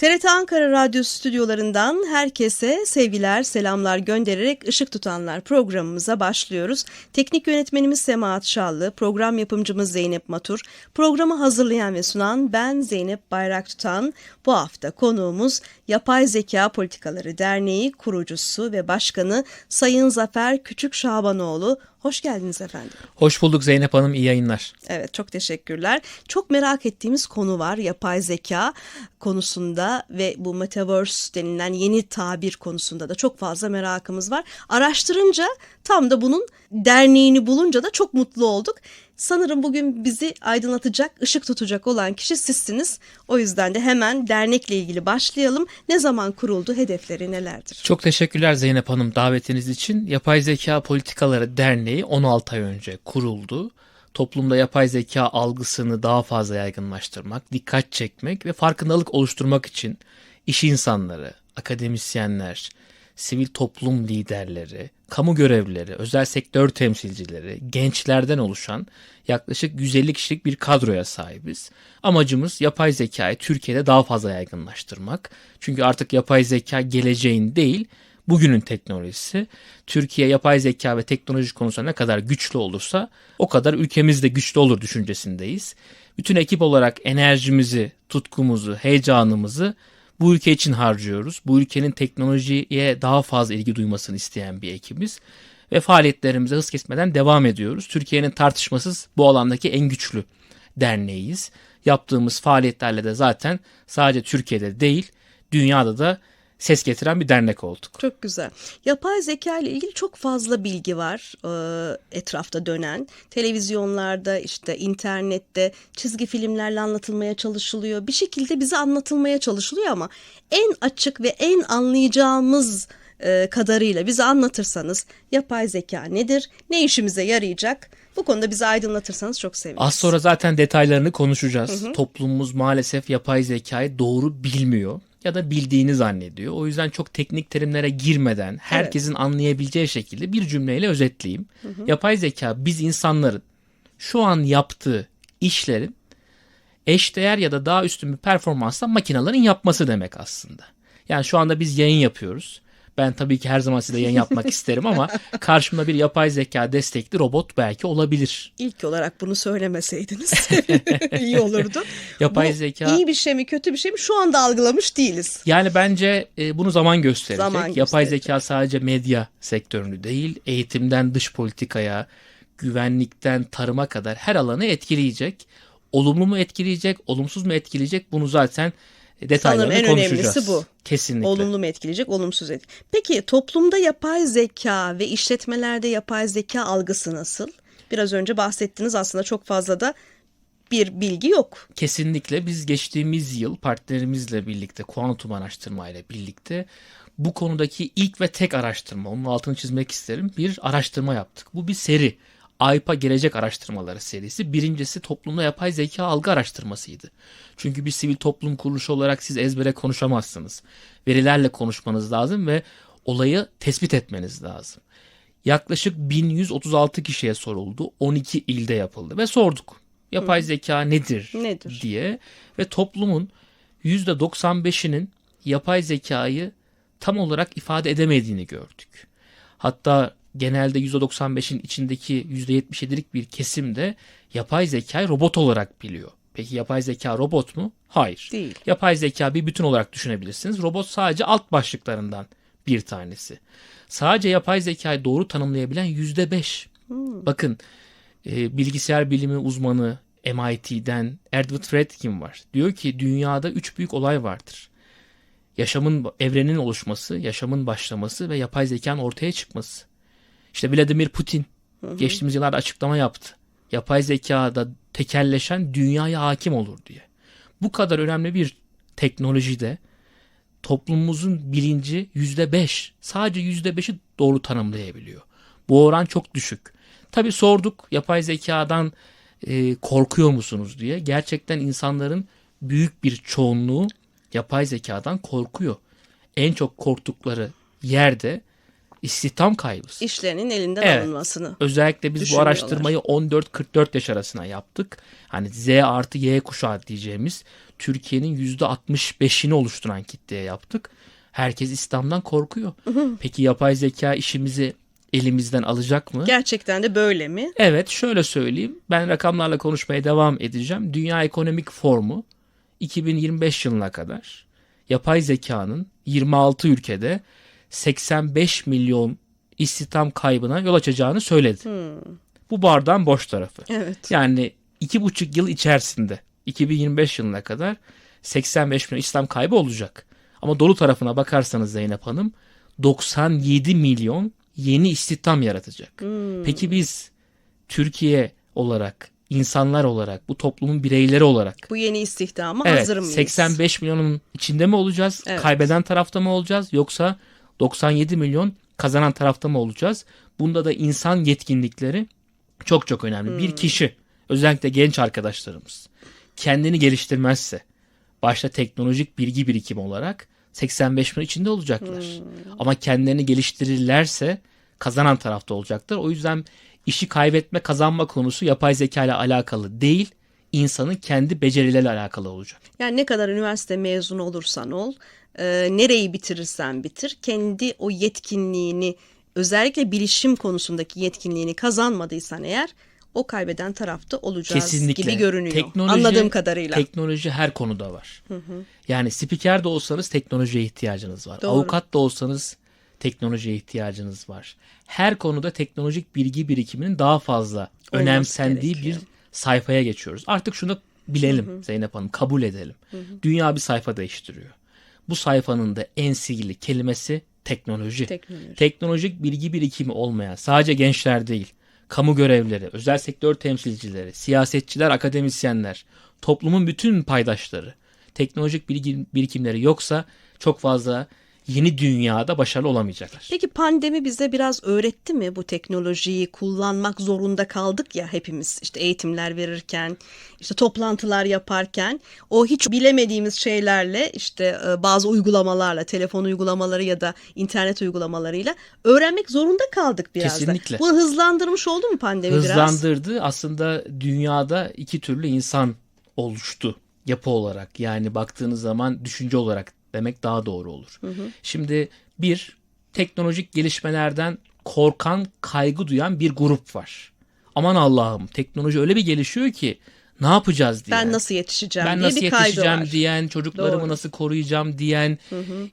TRT Ankara Radyo stüdyolarından herkese sevgiler, selamlar göndererek ışık tutanlar programımıza başlıyoruz. Teknik yönetmenimiz Semahat Şallı, program yapımcımız Zeynep Matur, programı hazırlayan ve sunan ben Zeynep Bayrak Tutan. Bu hafta konuğumuz Yapay Zeka Politikaları Derneği kurucusu ve başkanı Sayın Zafer Küçük Şabanoğlu. Hoş geldiniz efendim. Hoş bulduk Zeynep Hanım, iyi yayınlar. Evet çok teşekkürler. Çok merak ettiğimiz konu var yapay zeka konusunda ve bu metaverse denilen yeni tabir konusunda da çok fazla merakımız var. Araştırınca tam da bunun derneğini bulunca da çok mutlu olduk. Sanırım bugün bizi aydınlatacak, ışık tutacak olan kişi sizsiniz. O yüzden de hemen dernekle ilgili başlayalım. Ne zaman kuruldu, hedefleri nelerdir? Çok teşekkürler Zeynep Hanım davetiniz için. Yapay Zeka Politikaları Derneği 16 ay önce kuruldu. Toplumda yapay zeka algısını daha fazla yaygınlaştırmak, dikkat çekmek ve farkındalık oluşturmak için iş insanları, akademisyenler, sivil toplum liderleri, kamu görevlileri, özel sektör temsilcileri, gençlerden oluşan yaklaşık 150 kişilik bir kadroya sahibiz. Amacımız yapay zekayı Türkiye'de daha fazla yaygınlaştırmak. Çünkü artık yapay zeka geleceğin değil, bugünün teknolojisi. Türkiye yapay zeka ve teknoloji konusunda ne kadar güçlü olursa o kadar ülkemiz de güçlü olur düşüncesindeyiz. Bütün ekip olarak enerjimizi, tutkumuzu, heyecanımızı bu ülke için harcıyoruz. Bu ülkenin teknolojiye daha fazla ilgi duymasını isteyen bir ekibiz. Ve faaliyetlerimize hız kesmeden devam ediyoruz. Türkiye'nin tartışmasız bu alandaki en güçlü derneğiyiz. Yaptığımız faaliyetlerle de zaten sadece Türkiye'de değil dünyada da ses getiren bir dernek olduk. Çok güzel. Yapay zeka ile ilgili çok fazla bilgi var e, etrafta dönen. Televizyonlarda, işte internette, çizgi filmlerle anlatılmaya çalışılıyor. Bir şekilde bize anlatılmaya çalışılıyor ama en açık ve en anlayacağımız e, kadarıyla bize anlatırsanız yapay zeka nedir, ne işimize yarayacak? Bu konuda bizi aydınlatırsanız çok seviniriz. Az sonra zaten detaylarını konuşacağız. Hı hı. Toplumumuz maalesef yapay zekayı doğru bilmiyor ya da bildiğini zannediyor. O yüzden çok teknik terimlere girmeden herkesin evet. anlayabileceği şekilde bir cümleyle özetleyeyim. Hı hı. Yapay zeka biz insanların şu an yaptığı işlerin eşdeğer ya da daha üstün bir performansla makinelerin yapması demek aslında. Yani şu anda biz yayın yapıyoruz. Ben tabii ki her zaman size yayın yapmak isterim ama karşımda bir yapay zeka destekli robot belki olabilir. İlk olarak bunu söylemeseydiniz iyi olurdu. Yapay Bu zeka iyi bir şey mi kötü bir şey mi şu anda algılamış değiliz. Yani bence e, bunu zaman gösterecek. Zaman yapay gösterecek. zeka sadece medya sektörünü değil, eğitimden dış politikaya, güvenlikten tarıma kadar her alanı etkileyecek. Olumlu mu etkileyecek, olumsuz mu etkileyecek bunu zaten detaylarını Sanırım en konuşacağız. önemlisi bu. Kesinlikle. Olumlu mu etkileyecek, olumsuz etkileyecek. Peki toplumda yapay zeka ve işletmelerde yapay zeka algısı nasıl? Biraz önce bahsettiniz aslında çok fazla da bir bilgi yok. Kesinlikle biz geçtiğimiz yıl partnerimizle birlikte kuantum araştırma ile birlikte bu konudaki ilk ve tek araştırma, onun altını çizmek isterim, bir araştırma yaptık. Bu bir seri. AYPA Gelecek Araştırmaları serisi. Birincisi toplumda yapay zeka algı araştırmasıydı. Çünkü bir sivil toplum kuruluşu olarak siz ezbere konuşamazsınız. Verilerle konuşmanız lazım ve olayı tespit etmeniz lazım. Yaklaşık 1136 kişiye soruldu. 12 ilde yapıldı ve sorduk. Yapay zeka nedir, nedir diye ve toplumun %95'inin yapay zekayı tam olarak ifade edemediğini gördük. Hatta genelde %95'in içindeki %77'lik bir kesim de yapay zekayı robot olarak biliyor. Peki yapay zeka robot mu? Hayır. Değil. Yapay zeka bir bütün olarak düşünebilirsiniz. Robot sadece alt başlıklarından bir tanesi. Sadece yapay zekayı doğru tanımlayabilen %5. Hmm. Bakın e, bilgisayar bilimi uzmanı MIT'den Edward Fredkin var. Diyor ki dünyada üç büyük olay vardır. Yaşamın, evrenin oluşması, yaşamın başlaması ve yapay zekanın ortaya çıkması. İşte Vladimir Putin hı hı. geçtiğimiz yıllarda açıklama yaptı. Yapay zekada tekelleşen dünyaya hakim olur diye. Bu kadar önemli bir teknolojide toplumumuzun bilinci yüzde beş. Sadece yüzde beşi doğru tanımlayabiliyor. Bu oran çok düşük. Tabi sorduk yapay zekadan e, korkuyor musunuz diye. Gerçekten insanların büyük bir çoğunluğu yapay zekadan korkuyor. En çok korktukları yerde istihdam kaybısı. İşlerinin elinden Evet. alınmasını. Özellikle biz bu araştırmayı 14-44 yaş arasına yaptık. Hani Z artı Y kuşağı diyeceğimiz Türkiye'nin %65'ini oluşturan kitleye yaptık. Herkes İslam'dan korkuyor. Peki yapay zeka işimizi elimizden alacak mı? Gerçekten de böyle mi? Evet şöyle söyleyeyim. Ben rakamlarla konuşmaya devam edeceğim. Dünya Ekonomik Forumu 2025 yılına kadar yapay zekanın 26 ülkede 85 milyon istihdam kaybına yol açacağını söyledi. Bu bardağın boş tarafı. Evet. Yani iki buçuk yıl içerisinde 2025 yılına kadar 85 milyon İslam kaybı olacak. Ama dolu tarafına bakarsanız Zeynep Hanım 97 milyon yeni istihdam yaratacak. Peki biz Türkiye olarak, insanlar olarak, bu toplumun bireyleri olarak Bu yeni istihdama evet, hazır mıyız? 85 milyonun içinde mi olacağız? Evet. Kaybeden tarafta mı olacağız? Yoksa 97 milyon kazanan tarafta mı olacağız? Bunda da insan yetkinlikleri çok çok önemli. Hmm. Bir kişi özellikle genç arkadaşlarımız kendini geliştirmezse başta teknolojik bilgi birikimi olarak 85 milyon içinde olacaklar. Hmm. Ama kendilerini geliştirirlerse kazanan tarafta olacaktır. O yüzden işi kaybetme kazanma konusu yapay zeka ile alakalı değil, insanın kendi becerileriyle alakalı olacak. Yani ne kadar üniversite mezunu olursan ol, e, nereyi bitirirsen bitir, kendi o yetkinliğini, özellikle bilişim konusundaki yetkinliğini kazanmadıysan eğer, o kaybeden tarafta olacağız Kesinlikle. gibi görünüyor. Teknoloji- Anladığım kadarıyla. Teknoloji her konuda var. Yani spiker de olsanız teknolojiye ihtiyacınız var. Doğru. Avukat da olsanız teknolojiye ihtiyacınız var. Her konuda teknolojik bilgi birikiminin daha fazla önemsendiği bir gerekiyor. sayfaya geçiyoruz. Artık şunu bilelim Zeynep Hanım, kabul edelim. Dünya bir sayfa değiştiriyor. Bu sayfanın da en sihirli kelimesi teknoloji. Teknoloji. Teknolojik bilgi birikimi olmayan sadece gençler değil, kamu görevlileri, özel sektör temsilcileri, siyasetçiler, akademisyenler, toplumun bütün paydaşları, teknolojik bilgi birikimleri yoksa çok fazla yeni dünyada başarılı olamayacaklar. Peki pandemi bize biraz öğretti mi bu teknolojiyi kullanmak zorunda kaldık ya hepimiz işte eğitimler verirken işte toplantılar yaparken o hiç bilemediğimiz şeylerle işte e, bazı uygulamalarla telefon uygulamaları ya da internet uygulamalarıyla öğrenmek zorunda kaldık biraz Kesinlikle. da. Bunu hızlandırmış oldu mu pandemi biraz? Hızlandırdı. Aslında dünyada iki türlü insan oluştu yapı olarak. Yani baktığınız zaman düşünce olarak demek daha doğru olur. Şimdi bir teknolojik gelişmelerden korkan, kaygı duyan bir grup var. Aman Allah'ım teknoloji öyle bir gelişiyor ki ne yapacağız diye. Ben nasıl yetişeceğim ben diye nasıl bir kaygı yetişeceğim var. diyen, çocuklarımı Doğru. nasıl koruyacağım diyen,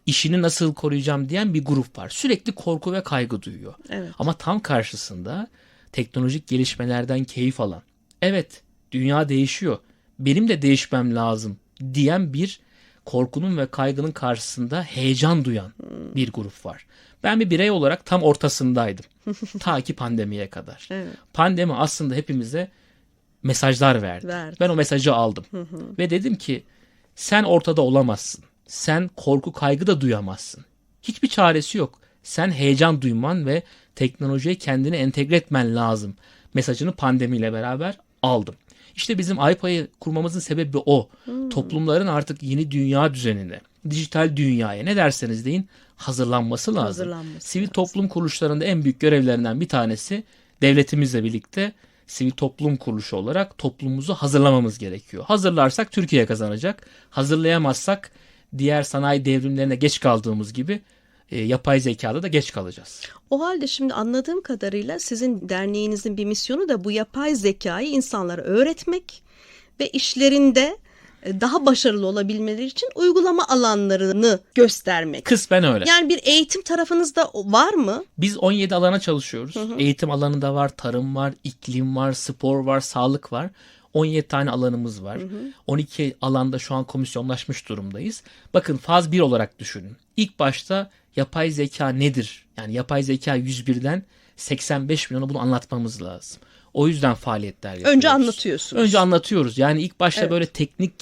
işini nasıl koruyacağım diyen bir grup var. Sürekli korku ve kaygı duyuyor. Evet. Ama tam karşısında teknolojik gelişmelerden keyif alan, evet dünya değişiyor, benim de değişmem lazım diyen bir korkunun ve kaygının karşısında heyecan duyan bir grup var. Ben bir birey olarak tam ortasındaydım. Ta ki pandemiye kadar. Evet. Pandemi aslında hepimize mesajlar verdi. Verdi. Ben o mesajı aldım. Ve dedim ki sen ortada olamazsın. Sen korku kaygı da duyamazsın. Hiçbir çaresi yok. Sen heyecan duyman ve teknolojiye kendini entegre etmen lazım. Mesajını pandemiyle beraber aldım. İşte bizim Aypa'yı kurmamızın sebebi o. Toplumların artık yeni dünya düzenine, dijital dünyaya ne derseniz deyin hazırlanması lazım. Hazırlanması Sivil lazım. toplum kuruluşlarında en büyük görevlerinden bir tanesi devletimizle birlikte sivil toplum kuruluşu olarak toplumumuzu hazırlamamız gerekiyor. Hazırlarsak Türkiye kazanacak. Hazırlayamazsak diğer sanayi devrimlerine geç kaldığımız gibi e, yapay zekada da geç kalacağız. O halde şimdi anladığım kadarıyla sizin derneğinizin bir misyonu da bu yapay zekayı insanlara öğretmek ve işlerinde e, daha başarılı olabilmeleri için uygulama alanlarını göstermek. Kısmen öyle. Yani bir eğitim tarafınızda var mı? Biz 17 alana çalışıyoruz. Eğitim alanında var, tarım var, iklim var, spor var, sağlık var. 17 tane alanımız var. 12 alanda şu an komisyonlaşmış durumdayız. Bakın faz 1 olarak düşünün. İlk başta yapay zeka nedir? Yani yapay zeka 101'den 85 milyona bunu anlatmamız lazım. O yüzden faaliyetler yapıyoruz. Önce anlatıyorsunuz. Önce anlatıyoruz. Yani ilk başta Evet. böyle teknik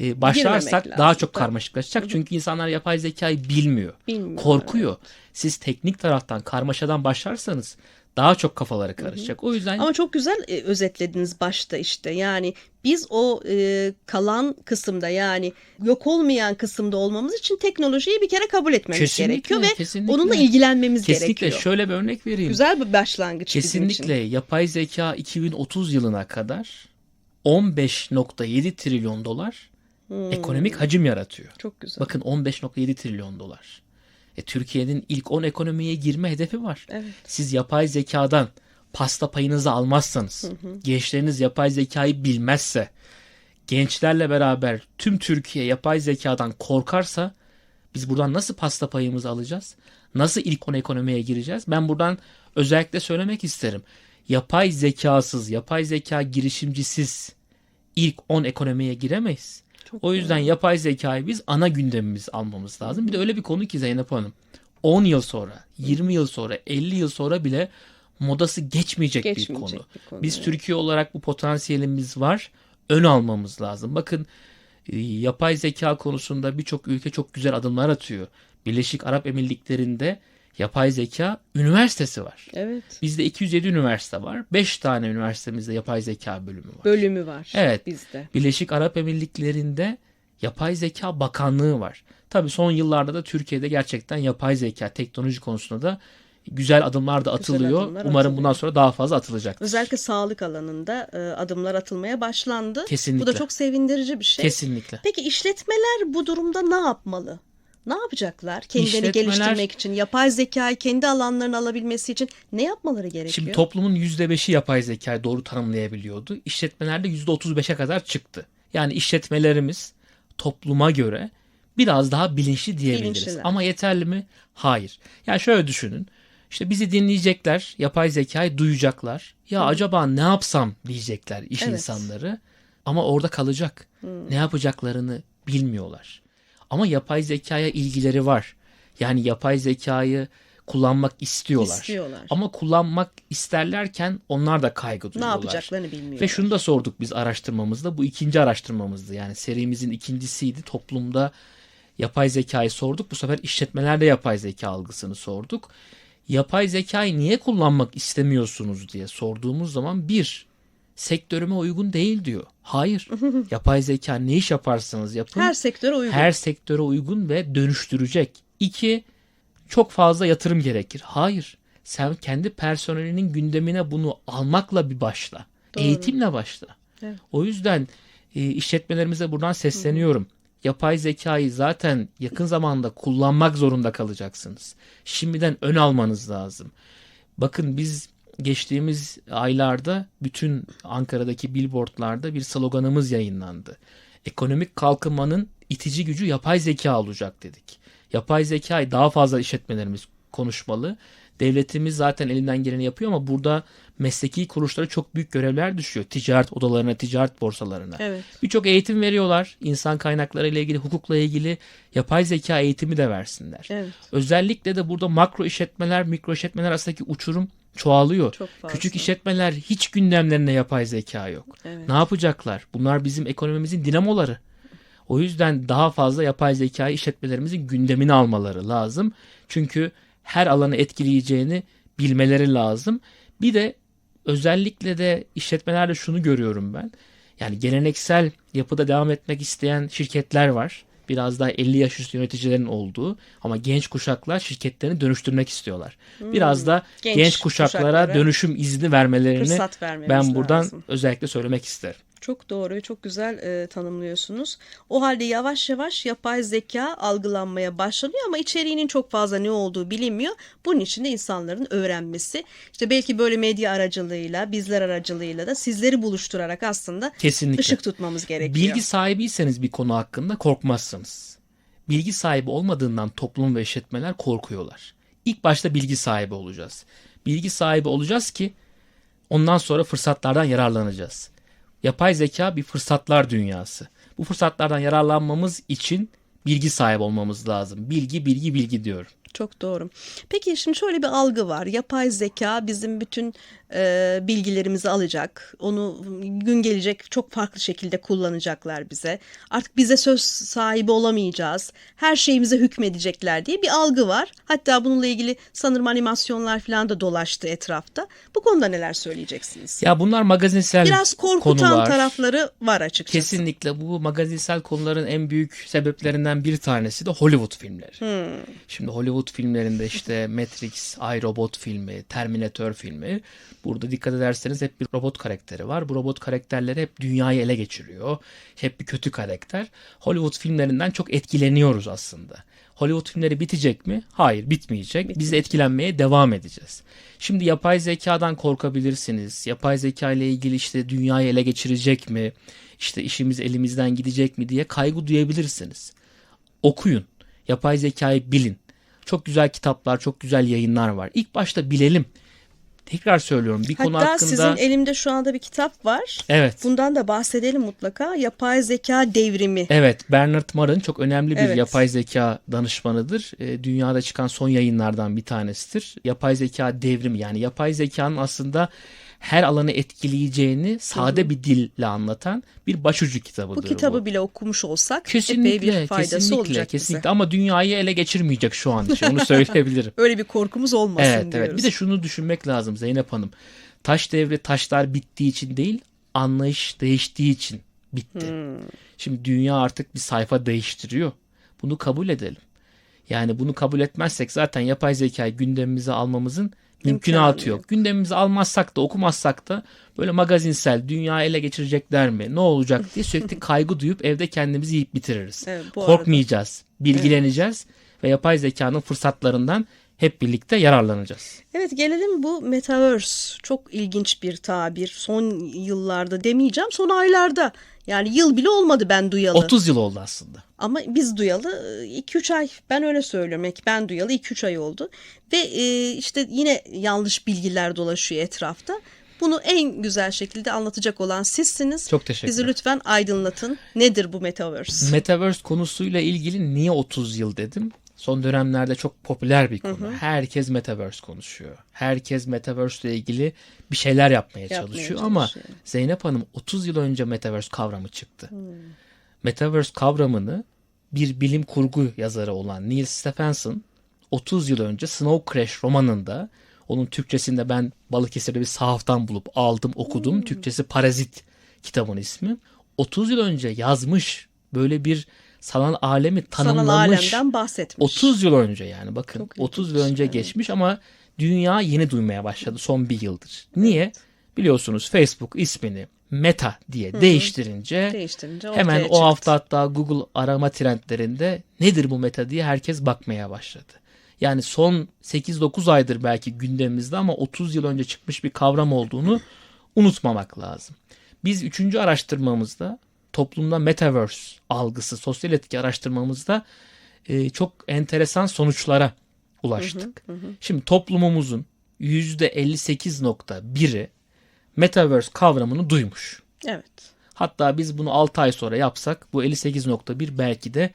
e, başlarsak Girmemek daha lazım. çok karmaşıklaşacak. Çünkü insanlar yapay zekayı bilmiyor. Bilmiyor, Korkuyor. Siz teknik taraftan karmaşadan başlarsanız daha çok kafaları karışacak. O yüzden Ama çok güzel e, özetlediniz başta işte yani biz o e, kalan kısımda yani yok olmayan kısımda olmamız için teknolojiyi bir kere kabul etmemiz Kesinlikle, gerekiyor ve kesinlikle. onunla ilgilenmemiz kesinlikle gerekiyor. şöyle bir örnek vereyim. Güzel bir başlangıç Kesinlikle yapay zeka 2030 yılına kadar 15.7 trilyon dolar Hmm, ekonomik hacim yaratıyor. Çok güzel. Bakın 15.7 trilyon dolar. E, Türkiye'nin ilk 10 ekonomiye girme hedefi var. Evet. Siz yapay zekadan pasta payınızı almazsanız, gençleriniz yapay zekayı bilmezse, gençlerle beraber tüm Türkiye yapay zekadan korkarsa biz buradan nasıl pasta payımızı alacağız? Nasıl ilk 10 ekonomiye gireceğiz? Ben buradan özellikle söylemek isterim. Yapay zekasız, yapay zeka girişimcisiz ilk 10 ekonomiye giremeyiz. Çok O yüzden yapay zekayı biz ana gündemimiz almamız lazım. Bir de öyle bir konu ki Zeynep Hanım. 10 yıl sonra, 20 yıl sonra, 50 yıl sonra bile modası geçmeyecek, bir Geçmeyecek konu. bir konu, Biz evet. Türkiye olarak bu potansiyelimiz var. Ön almamız lazım. Bakın e, yapay zeka konusunda birçok ülke çok güzel adımlar atıyor. Birleşik Arap Emirlikleri'nde yapay zeka üniversitesi var. Evet. Bizde 207 üniversite var. 5 tane üniversitemizde yapay zeka bölümü var. Bölümü var Evet. bizde. Birleşik Arap Emirlikleri'nde Yapay Zeka Bakanlığı var. Tabii son yıllarda da Türkiye'de gerçekten yapay zeka teknoloji konusunda da güzel adımlar da Güzel atılıyor. adımlar Umarım atılıyor. bundan sonra daha fazla atılacak. Özellikle sağlık alanında e, adımlar atılmaya başlandı. Kesinlikle. Bu da çok sevindirici bir şey. Kesinlikle. Peki işletmeler bu durumda ne yapmalı? Ne yapacaklar? Kendilerini İşletmeler- geliştirmek için, yapay zekayı kendi alanlarına alabilmesi için ne yapmaları gerekiyor? Şimdi toplumun %5'i yapay zekayı doğru tanımlayabiliyordu. İşletmelerde %35'e kadar çıktı. Yani işletmelerimiz topluma göre biraz daha bilinçli diyebiliriz. Bilinçliler. Ama yeterli mi? Hayır. Yani şöyle düşünün. İşte bizi dinleyecekler, yapay zekayı duyacaklar. Ya acaba ne yapsam diyecekler iş Evet. insanları. Ama orada kalacak. Ne yapacaklarını bilmiyorlar. Ama yapay zekaya ilgileri var. Yani yapay zekayı kullanmak istiyorlar. İstiyorlar. Ama kullanmak isterlerken onlar da kaygı ne duyuyorlar. yapacaklarını bilmiyorlar. Ve şunu da sorduk biz araştırmamızda. Bu ikinci araştırmamızdı. Yani serimizin ikincisiydi. Toplumda yapay zekayı sorduk. Bu sefer işletmelerde yapay zeka algısını sorduk. Yapay zekayı niye kullanmak istemiyorsunuz diye sorduğumuz zaman bir, sektörüme uygun değil diyor. Hayır. yapay zeka ne iş yaparsanız yapın Her sektöre uygun. her sektöre uygun ve dönüştürecek. İki, çok fazla yatırım gerekir. Hayır. Sen kendi personelinin gündemine bunu almakla bir başla. Doğru. Eğitimle başla. Evet. O yüzden e, işletmelerimize buradan sesleniyorum. Yapay zekayı zaten yakın zamanda kullanmak zorunda kalacaksınız. Şimdiden ön almanız lazım. Bakın biz geçtiğimiz aylarda bütün Ankara'daki billboardlarda bir sloganımız yayınlandı. Ekonomik kalkınmanın itici gücü yapay zeka olacak dedik. Yapay zekayı daha fazla işletmelerimiz konuşmalı. Devletimiz zaten elinden geleni yapıyor ama burada mesleki kuruluşlara çok büyük görevler düşüyor. Ticaret odalarına, ticaret borsalarına. Evet. Birçok eğitim veriyorlar. İnsan kaynakları ile ilgili, hukukla ilgili yapay zeka eğitimi de versinler. Evet. Özellikle de burada makro işletmeler, mikro işletmeler arasındaki uçurum çoğalıyor. Çok fazla. Küçük işletmeler hiç gündemlerinde yapay zeka yok. Evet. Ne yapacaklar? Bunlar bizim ekonomimizin dinamoları. O yüzden daha fazla yapay zekayı işletmelerimizin gündemine almaları lazım. Çünkü her alanı etkileyeceğini bilmeleri lazım. Bir de özellikle de işletmelerde şunu görüyorum ben. Yani geleneksel yapıda devam etmek isteyen şirketler var. Biraz daha 50 yaş üstü yöneticilerin olduğu ama genç kuşaklar şirketlerini dönüştürmek istiyorlar. Biraz da Genç genç, kuşaklara, kuşaklara dönüşüm izni vermelerini ben buradan lazım. özellikle söylemek isterim. Çok doğru ve çok güzel e, tanımlıyorsunuz. O halde yavaş yavaş yapay zeka algılanmaya başlanıyor ama içeriğinin çok fazla ne olduğu bilinmiyor. Bunun için de insanların öğrenmesi. İşte belki böyle medya aracılığıyla, bizler aracılığıyla da sizleri buluşturarak aslında Kesinlikle. ışık tutmamız gerekiyor. Bilgi sahibiyseniz bir konu hakkında korkmazsınız. Bilgi sahibi olmadığından toplum ve işletmeler korkuyorlar. İlk başta bilgi sahibi olacağız. Bilgi sahibi olacağız ki ondan sonra fırsatlardan yararlanacağız. Yapay zeka bir fırsatlar dünyası. Bu fırsatlardan yararlanmamız için bilgi sahibi olmamız lazım. Bilgi, bilgi, bilgi diyorum. Çok doğru. Peki şimdi şöyle bir algı var. Yapay zeka bizim bütün e, bilgilerimizi alacak. Onu gün gelecek çok farklı şekilde kullanacaklar bize. Artık bize söz sahibi olamayacağız. Her şeyimize hükmedecekler diye bir algı var. Hatta bununla ilgili sanırım animasyonlar falan da dolaştı etrafta. Bu konuda neler söyleyeceksiniz? Ya bunlar magazinsel Biraz korkutan konular. tarafları var açıkçası. Kesinlikle bu magazinsel konuların en büyük sebeplerinden bir tanesi de Hollywood filmleri. Hmm. Şimdi Hollywood filmlerinde işte Matrix, iRobot filmi, Terminator filmi. Burada dikkat ederseniz hep bir robot karakteri var. Bu robot karakterleri hep dünyayı ele geçiriyor. Hep bir kötü karakter. Hollywood filmlerinden çok etkileniyoruz aslında. Hollywood filmleri bitecek mi? Hayır bitmeyecek. Biz de etkilenmeye devam edeceğiz. Şimdi yapay zekadan korkabilirsiniz. Yapay zeka ile ilgili işte dünyayı ele geçirecek mi? İşte işimiz elimizden gidecek mi diye kaygı duyabilirsiniz okuyun. Yapay zekayı bilin. Çok güzel kitaplar, çok güzel yayınlar var. İlk başta bilelim. Tekrar söylüyorum bir konu Hatta hakkında sizin elimde şu anda bir kitap var. Evet. Bundan da bahsedelim mutlaka. Yapay zeka devrimi. Evet, Bernard Marın çok önemli bir Evet. yapay zeka danışmanıdır. E, dünyada çıkan son yayınlardan bir tanesidir. Yapay zeka devrimi yani yapay zekanın aslında her alanı etkileyeceğini sade bir dille anlatan bir başucu kitabıdır Bu kitabı bile okumuş olsak Kesinlikle, epey bir faydası kesinlikle, olacak kesinlikle. bize. Ama dünyayı ele geçirmeyecek şu an için. Onu söyleyebilirim. Öyle bir korkumuz olmasın Evet diyoruz. evet. Bir de şunu düşünmek lazım Zeynep Hanım. Taş devri taşlar bittiği için değil, anlayış değiştiği için bitti. Hmm. Şimdi dünya artık bir sayfa değiştiriyor. Bunu kabul edelim. Yani bunu kabul etmezsek zaten yapay zekayı gündemimize almamızın mümkünatı yok. Gündemimize almazsak da okumazsak da böyle magazinsel dünya ele geçirecekler mi ne olacak diye sürekli kaygı duyup evde kendimizi yiyip bitiririz. Evet. Korkmayacağız, bilgileneceğiz ve yapay zekanın fırsatlarından hep birlikte yararlanacağız. Evet gelelim bu metaverse. Çok ilginç bir tabir. Son yıllarda demeyeceğim son aylarda. Yani yıl bile olmadı ben duyalı. 30 yıl oldu aslında. Ama biz duyalı 2-3 ay ben öyle söylüyorum. Ben duyalı 2-3 ay oldu. Ve e, işte yine yanlış bilgiler dolaşıyor etrafta. Bunu en güzel şekilde anlatacak olan sizsiniz. Çok teşekkürler. Bizi lütfen aydınlatın. Nedir bu metaverse? Metaverse konusuyla ilgili niye 30 yıl dedim? Son dönemlerde çok popüler bir konu. Herkes Metaverse konuşuyor. Herkes Metaverse ile ilgili bir şeyler yapmaya, Yapmaya çalışıyor. Ama. Zeynep Hanım 30 yıl önce Metaverse kavramı çıktı. Metaverse kavramını bir bilim kurgu yazarı olan Neil Stephenson 30 yıl önce Snow Crash romanında onun Türkçesinde ben Balıkesir'de bir sahaftan bulup aldım okudum. Türkçesi Parazit kitabın ismi. 30 yıl önce yazmış böyle bir sanal alemi Sanal tanımlamış. alemden bahsetmiş. 30 yıl önce yani bakın Çok 30 yıl ilginç, önce evet. geçmiş ama dünya yeni duymaya başladı son bir yıldır. Niye? Biliyorsunuz Facebook ismini Meta diye değiştirince Değiştirince ortaya hemen o çıktı. hafta hatta Google arama trendlerinde nedir bu Meta diye herkes bakmaya başladı. Yani son 8-9 aydır belki gündemimizde ama 30 yıl önce çıkmış bir kavram olduğunu unutmamak lazım. Biz üçüncü araştırmamızda toplumda Metaverse algısı, sosyal etki araştırmamızda e, çok enteresan sonuçlara ulaştık. Şimdi toplumumuzun %58.1'i Metaverse kavramını duymuş. Evet. Hatta biz bunu 6 ay sonra yapsak bu 58.1 belki de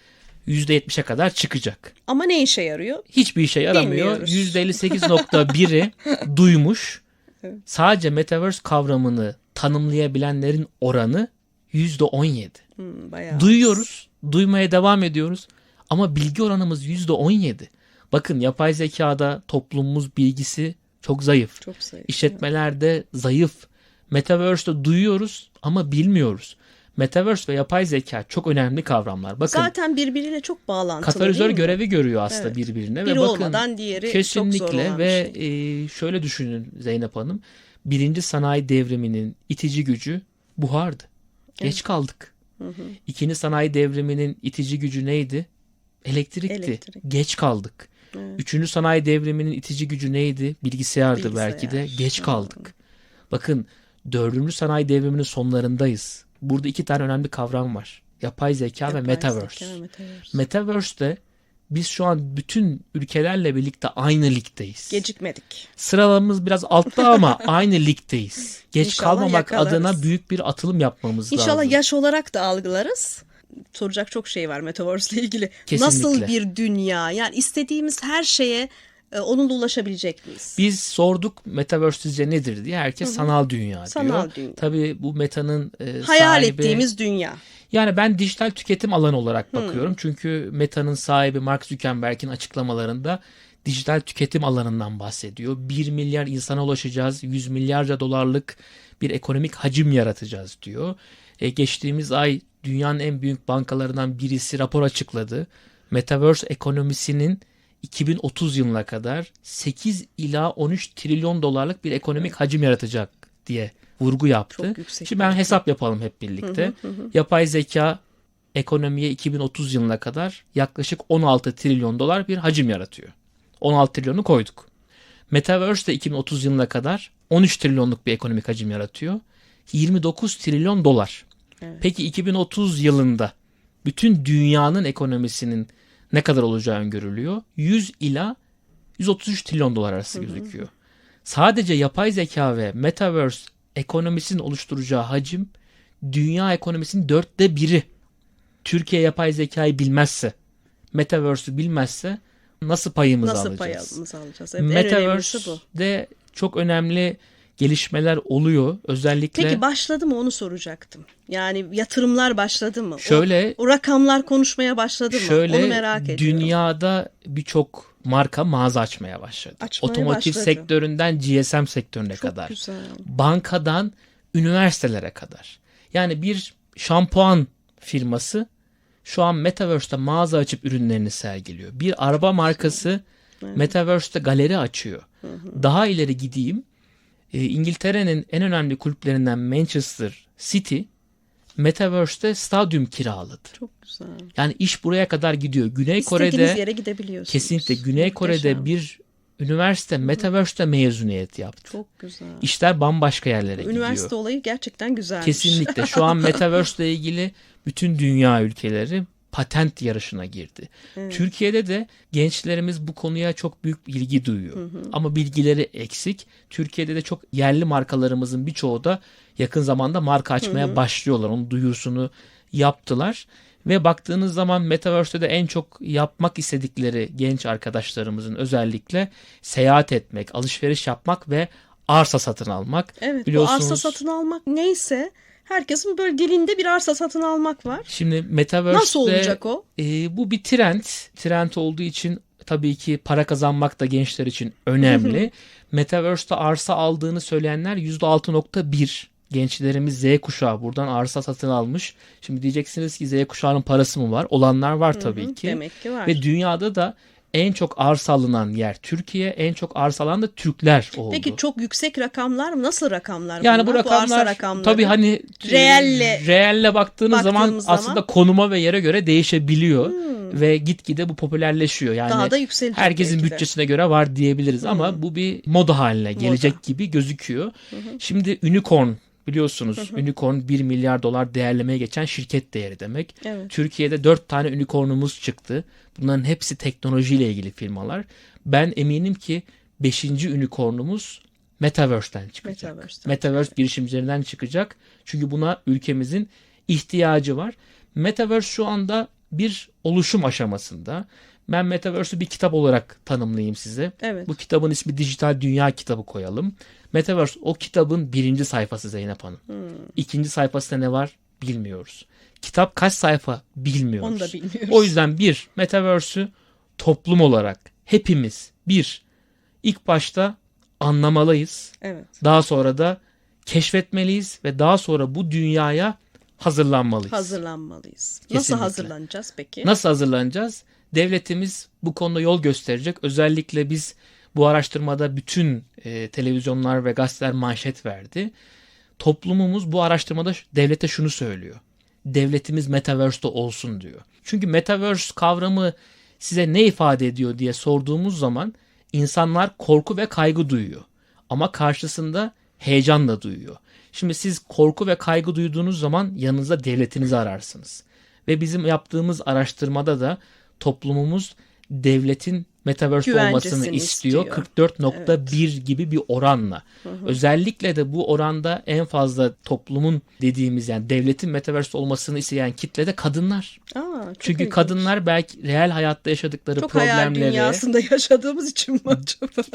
%70'e kadar çıkacak. Ama ne işe yarıyor? Hiçbir işe yaramıyor. Bilmiyoruz. %58.1'i duymuş. Sadece Metaverse kavramını tanımlayabilenlerin oranı %17. Hmm, bayağı. Duyuyoruz, duymaya devam ediyoruz ama bilgi oranımız %17. Bakın yapay zekada toplumumuz bilgisi çok zayıf. Çok zayıf. İşletmelerde zayıf. Metaverse'de duyuyoruz ama bilmiyoruz. Metaverse ve yapay zeka çok önemli kavramlar. Bakın Zaten birbiriyle çok bağlantılı katalizör görevi görüyor aslında Evet. birbirine Biri ve bakın olmadan diğeri çok zor kesinlikle ve şey. e, şöyle düşünün Zeynep Hanım. Birinci sanayi devriminin itici gücü buhardı. Geç kaldık. İkinci sanayi devriminin itici gücü neydi? Elektrikti. Elektrik. Geç kaldık. Üçüncü sanayi devriminin itici gücü neydi? Bilgisayardı Bilgisayar. belki de. Geç kaldık. Bakın dördüncü sanayi devriminin sonlarındayız. Burada iki tane önemli kavram var. Yapay zeka Yapay ve Metaverse. zeka ve Metaverse. Metaverse'de biz şu an bütün ülkelerle birlikte aynı ligdeyiz. Gecikmedik. Sıralamamız biraz altta ama aynı ligdeyiz. Geç İnşallah kalmamak yakalarız. adına büyük bir atılım yapmamız İnşallah lazım. yaş olarak da algılarız. soracak çok şey var Metaverse ile ilgili. Kesinlikle. Nasıl bir dünya? Yani istediğimiz her şeye e, onunla ulaşabilecek miyiz? Biz sorduk Metaverse sizce nedir diye. Herkes sanal dünya diyor. Sanal dünya. Tabii bu Meta'nın e, Hayal sahibi... ettiğimiz dünya. Yani ben dijital tüketim alanı olarak bakıyorum. Çünkü Meta'nın sahibi Mark Zuckerberg'in açıklamalarında dijital tüketim alanından bahsediyor. 1 milyar insana ulaşacağız. 100 milyarca dolarlık bir ekonomik hacim yaratacağız diyor. E, geçtiğimiz ay dünyanın en büyük bankalarından birisi rapor açıkladı. Metaverse ekonomisinin 2030 yılına kadar 8 ila 13 trilyon dolarlık bir ekonomik hacim yaratacak diye vurgu yaptı. Şimdi ben hesap yapalım hep birlikte. Yapay zeka ekonomiye 2030 yılına kadar yaklaşık 16 trilyon dolar bir hacim yaratıyor. 16 trilyonu koyduk. Metaverse de 2030 yılına kadar 13 trilyonluk bir ekonomik hacim yaratıyor. 29 trilyon dolar. Evet. Peki 2030 yılında bütün dünyanın ekonomisinin ne kadar olacağı öngörülüyor? 100 ila 133 trilyon dolar arası gözüküyor. Sadece yapay zeka ve metaverse ekonomisinin oluşturacağı hacim dünya ekonomisinin dörtte biri. Türkiye yapay zekayı bilmezse, metaverse'ü bilmezse nasıl payımızı Nasıl alacağız? payımızı alacağız? Evet, bu. Metaverse'de çok önemli gelişmeler oluyor. Özellikle Peki başladı mı onu soracaktım. Yani yatırımlar başladı mı? O- Şöyle- o, rakamlar konuşmaya başladı mı? şöyle onu merak ediyorum. dünyada birçok marka mağaza açmaya başladı. Açmaya Otomotiv başladı. sektöründen GSM sektörüne Çok kadar. güzel. bankadan üniversitelere kadar. Yani bir şampuan firması şu an Metaverse'te mağaza açıp ürünlerini sergiliyor. Bir araba markası Metaverse'te galeri açıyor. Daha ileri gideyim. E, İngiltere'nin en önemli kulüplerinden Manchester City Metaverse'te stadyum kiraladı. Çok güzel. Yani iş buraya kadar gidiyor. Güney İstediğiniz Kore'de yere gidebiliyorsunuz. kesinlikle Güney Kore'de Muhteşem. bir üniversite Metaverse'te mezuniyet yaptı. Çok güzel. İşler bambaşka yerlere gidiyor. Üniversite olayı gerçekten güzelmiş. Kesinlikle. Şu an Metaverse ile ilgili bütün dünya ülkeleri patent yarışına girdi. Türkiye'de de gençlerimiz bu konuya çok büyük ilgi duyuyor. Ama bilgileri eksik. Türkiye'de de çok yerli markalarımızın birçoğu da yakın zamanda marka açmaya başlıyorlar. Onun duyurusunu yaptılar. Ve baktığınız zaman Metaverse'de de en çok yapmak istedikleri genç arkadaşlarımızın özellikle seyahat etmek, alışveriş yapmak ve arsa satın almak. Evet Biliyorsunuz, bu arsa satın almak neyse herkesin böyle dilinde bir arsa satın almak var. Şimdi Metaverse'de Nasıl olacak o? e, bu bir trend. Trend olduğu için tabii ki para kazanmak da gençler için önemli. Metaverse'de arsa aldığını söyleyenler %6.1. Gençlerimiz Z kuşağı buradan arsa satın almış. Şimdi diyeceksiniz ki Z kuşağının parası mı var? Olanlar var tabii ki. Demek ki var. Ve dünyada da en çok arsa alınan yer Türkiye, en çok arsa alan da Türkler oldu. Peki çok yüksek rakamlar mı? Nasıl rakamlar Yani bu rakamlar rakamları. tabii hani e, Reelle reelle baktığınız zaman zaman- aslında konuma ve yere göre değişebiliyor ve gitgide bu popülerleşiyor. Yani daha da yükselecek herkesin bütçesine göre var diyebiliriz ama bu bir moda haline gelecek gibi gözüküyor. Şimdi unicorn biliyorsunuz unicorn 1 milyar dolar değerlemeye geçen şirket değeri demek. Evet. Türkiye'de 4 tane unicornumuz çıktı. Bunların hepsi teknolojiyle ilgili firmalar. Ben eminim ki 5. unicornumuz Metaverse'den çıkacak. Metaverse'den Metaverse girişimcilerinden çıkacak. Çünkü buna ülkemizin ihtiyacı var. Metaverse şu anda bir oluşum aşamasında. Ben Metaverse'ü bir kitap olarak tanımlayayım size. Evet. Bu kitabın ismi Dijital Dünya kitabı koyalım. Metaverse o kitabın birinci sayfası Zeynep Hanım. Hmm. İkinci sayfasında ne var bilmiyoruz. Kitap kaç sayfa bilmiyoruz. Onu da bilmiyoruz. O yüzden bir Metaverse'ü toplum olarak hepimiz bir ilk başta anlamalıyız. Evet. Daha sonra da keşfetmeliyiz ve daha sonra bu dünyaya hazırlanmalıyız. Hazırlanmalıyız. Nasıl Kesinlikle. hazırlanacağız peki? Nasıl hazırlanacağız? Devletimiz bu konuda yol gösterecek. Özellikle biz bu araştırmada bütün e, televizyonlar ve gazeteler manşet verdi. Toplumumuz bu araştırmada devlete şunu söylüyor. Devletimiz Metaverse'de olsun diyor. Çünkü Metaverse kavramı size ne ifade ediyor diye sorduğumuz zaman insanlar korku ve kaygı duyuyor. Ama karşısında heyecan da duyuyor. Şimdi siz korku ve kaygı duyduğunuz zaman yanınızda devletinizi ararsınız. Ve bizim yaptığımız araştırmada da toplumumuz devletin Metaverse Güvencesini olmasını istiyor. istiyor. 44.1 gibi bir oranla. Özellikle de bu oranda en fazla toplumun dediğimiz yani devletin Metaverse olmasını isteyen kitle de kadınlar. Aa, çok Çünkü ilginç. kadınlar belki real hayatta yaşadıkları çok hayal problemleri dünyasında yaşadığımız için mi acaba?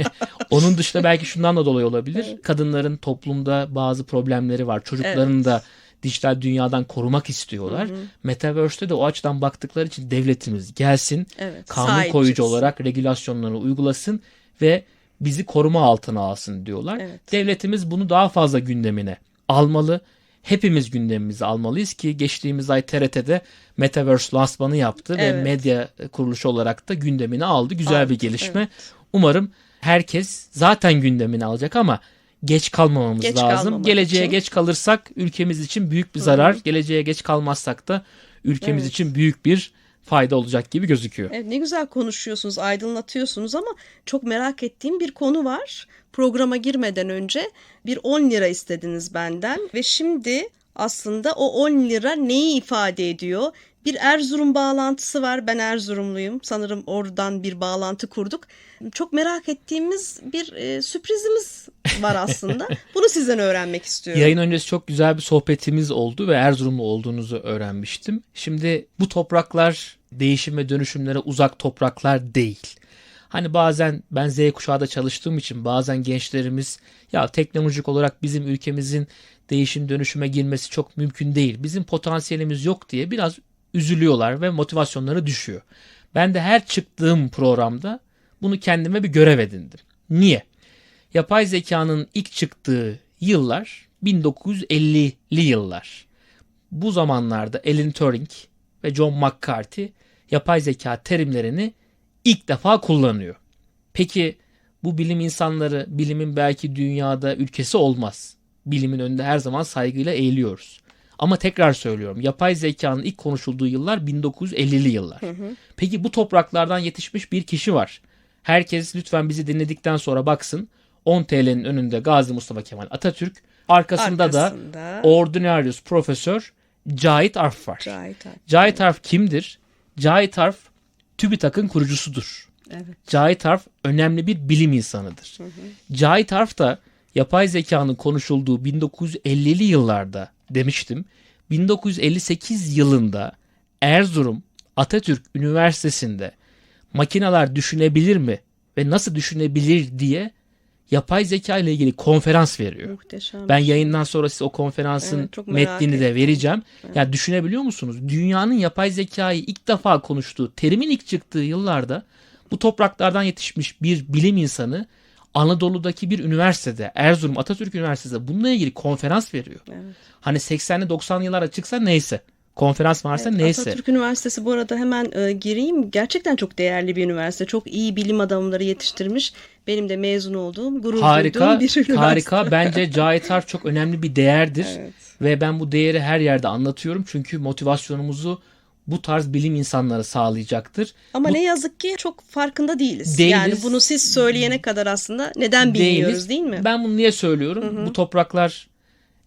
Onun dışında belki şundan da dolayı olabilir. Kadınların toplumda bazı problemleri var. Çocuklarını Evet. da dijital dünyadan korumak istiyorlar. Metaverse'te de o açıdan baktıkları için devletimiz gelsin, Evet, kanun sahip koyucu olarak regülasyonlarını uygulasın ve bizi koruma altına alsın diyorlar. Evet. Devletimiz bunu daha fazla gündemine almalı. Hepimiz gündemimize almalıyız ki geçtiğimiz ay TRT'de Metaverse lansmanı yaptı ve Evet. medya kuruluşu olarak da gündemine aldı. Güzel Aldı, bir gelişme. evet. Umarım herkes zaten gündemine alacak ama geç kalmamamız Geç lazım. kalmamak Geleceğe için. geç kalırsak ülkemiz için büyük bir zarar. Geleceğe geç kalmazsak da ülkemiz Evet. için büyük bir fayda olacak gibi gözüküyor. Evet, ne güzel konuşuyorsunuz, aydınlatıyorsunuz ama çok merak ettiğim bir konu var. Programa girmeden önce bir 10 lira istediniz benden ve şimdi aslında o 10 lira neyi ifade ediyor? Bir Erzurum bağlantısı var. Ben Erzurumluyum. Sanırım oradan bir bağlantı kurduk. Çok merak ettiğimiz bir e, sürprizimiz var aslında. Bunu sizden öğrenmek istiyorum. Yayın öncesi çok güzel bir sohbetimiz oldu ve Erzurumlu olduğunuzu öğrenmiştim. Şimdi bu topraklar değişim ve dönüşümlere uzak topraklar değil. Hani bazen ben Z kuşağında çalıştığım için bazen gençlerimiz ya teknolojik olarak bizim ülkemizin değişim dönüşüme girmesi çok mümkün değil. Bizim potansiyelimiz yok diye biraz üzülüyorlar ve motivasyonları düşüyor. Ben de her çıktığım programda bunu kendime bir görev edindim. Niye? Yapay zekanın ilk çıktığı yıllar 1950'li yıllar. Bu zamanlarda Alan Turing ve John McCarthy yapay zeka terimlerini ilk defa kullanıyor. Peki bu bilim insanları bilimin belki dünyada ülkesi olmaz. Bilimin önünde her zaman saygıyla eğiliyoruz. Ama tekrar söylüyorum yapay zekanın ilk konuşulduğu yıllar 1950'li yıllar. Peki bu topraklardan yetişmiş bir kişi var. Herkes lütfen bizi dinledikten sonra baksın. 10 TL'nin önünde Gazi Mustafa Kemal Atatürk. Arkasında, Arkasında- da Ordinarius Profesör Cahit Arf var. Cahit Alp. Cahit Arf kimdir? Cahit Arf TÜBİTAK'ın kurucusudur. Evet. Cahit Arf önemli bir bilim insanıdır. Cahit Arf da yapay zekanın konuşulduğu 1950'li yıllarda demiştim. 1958 yılında Erzurum Atatürk Üniversitesi'nde makineler düşünebilir mi ve nasıl düşünebilir diye yapay zeka ile ilgili konferans veriyor. Muhteşem. Ben yayından sonra size o konferansın Evet, metnini de ettim. vereceğim. Ya düşünebiliyor musunuz? Dünyanın yapay zekayı ilk defa konuştuğu, terimin ilk çıktığı yıllarda bu topraklardan yetişmiş bir bilim insanı Anadolu'daki bir üniversitede, Erzurum Atatürk Üniversitesi'nde bununla ilgili konferans veriyor. Evet. Hani 80'li 90'lı yıllara çıksa neyse. Konferans varsa neyse. Atatürk Üniversitesi bu arada hemen e, gireyim. Gerçekten çok değerli bir üniversite. Çok iyi bilim adamları yetiştirmiş. Benim de mezun olduğum, gurur Harika, duyduğum bir üniversite. harika. Bence Cahit Arf çok önemli bir değerdir. Evet. Ve ben bu değeri her yerde anlatıyorum. Çünkü motivasyonumuzu bu tarz bilim insanları sağlayacaktır. Ama Bu- ne yazık ki çok farkında değiliz. Değiliz. Yani bunu siz söyleyene kadar aslında neden bilmiyoruz değiliz. değil mi? Ben bunu niye söylüyorum? Bu topraklar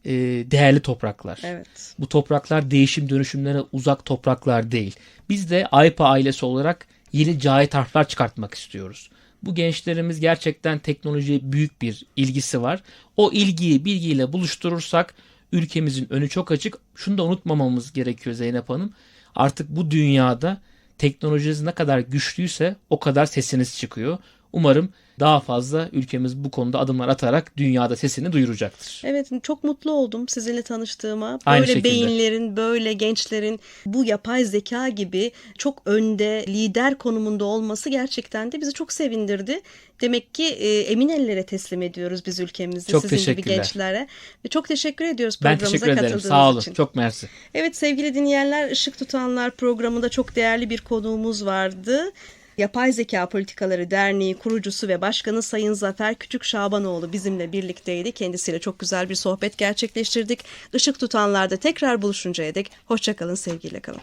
e, değerli topraklar. Evet. Bu topraklar değişim dönüşümlere uzak topraklar değil. Biz de AYPA ailesi olarak yeni cahit harfler çıkartmak istiyoruz. Bu gençlerimiz gerçekten teknolojiye büyük bir ilgisi var. O ilgiyi bilgiyle buluşturursak ülkemizin önü çok açık. Şunu da unutmamamız gerekiyor Zeynep Hanım. Artık bu dünyada teknolojiniz ne kadar güçlüyse o kadar sesiniz çıkıyor. Umarım daha fazla ülkemiz bu konuda adımlar atarak dünyada sesini duyuracaktır. Evet çok mutlu oldum sizinle tanıştığıma. Aynı Böyle şekilde. beyinlerin, böyle gençlerin bu yapay zeka gibi çok önde, lider konumunda olması gerçekten de bizi çok sevindirdi. Demek ki e, emin ellere teslim ediyoruz biz ülkemizi Çok sizin gibi gençlere. Ve çok teşekkür ediyoruz Ben programımıza teşekkür ederim. katıldığınız Sağ olun. için. Çok mersi. Evet sevgili dinleyenler Işık Tutanlar programında çok değerli bir konuğumuz vardı. Yapay Zeka Politikaları Derneği kurucusu ve başkanı Sayın Zafer Küçük Şabanoğlu bizimle birlikteydi. Kendisiyle çok güzel bir sohbet gerçekleştirdik. Işık Tutanlar'da tekrar buluşuncaya dek hoşçakalın sevgiyle kalın.